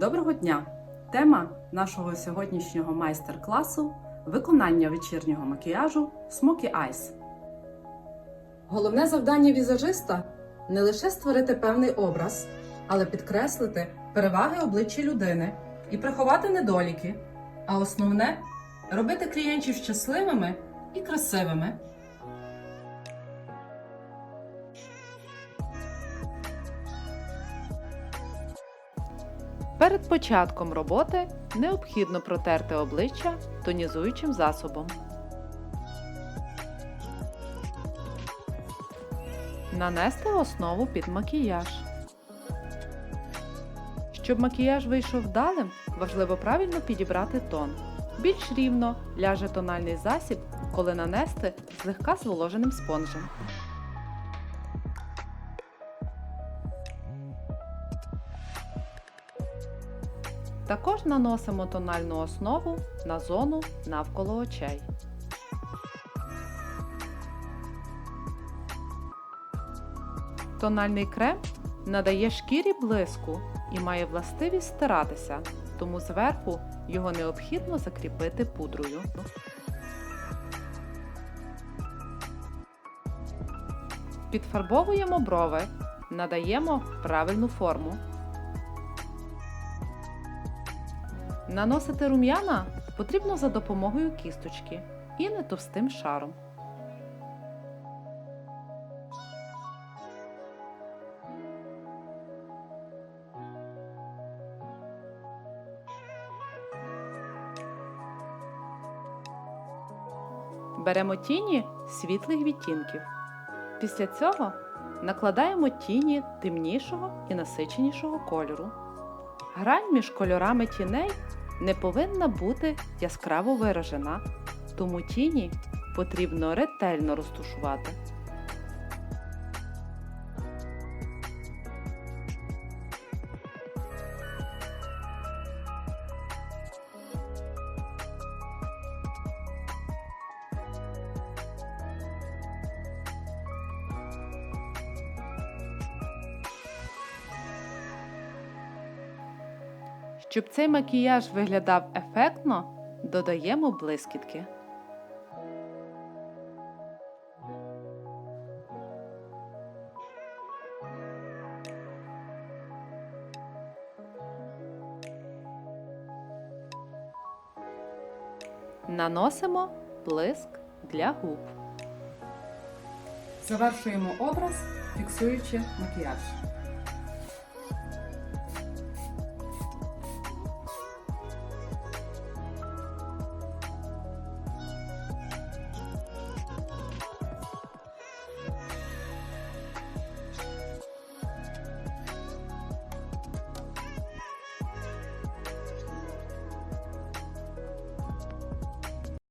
Доброго дня! Тема нашого сьогоднішнього майстер-класу виконання вечірнього макіяжу Smoky Eyes. Головне завдання візажиста не лише створити певний образ, але підкреслити переваги обличчя людини і приховати недоліки. А основне робити клієнтів щасливими і красивими. Перед початком роботи необхідно протерти обличчя тонізуючим засобом. Нанести основу під макіяж. Щоб макіяж вийшов вдалим, важливо правильно підібрати тон. Більш рівно ляже тональний засіб, коли нанести злегка зволоженим спонжем. Також наносимо тональну основу на зону навколо очей. Тональний крем надає шкірі блиску і має властивість стиратися, тому зверху його необхідно закріпити пудрою. Підфарбовуємо брови, надаємо правильну форму. Наносити рум'яна потрібно за допомогою кісточки і не товстим шаром. Беремо тіні світлих відтінків. Після цього накладаємо тіні темнішого і насиченішого кольору. Грань між кольорами тіней не повинна бути яскраво виражена, тому тіні потрібно ретельно розтушувати. Щоб цей макіяж виглядав ефектно, додаємо блискітки. Наносимо блиск для губ. Завершуємо образ, фіксуючи макіяж.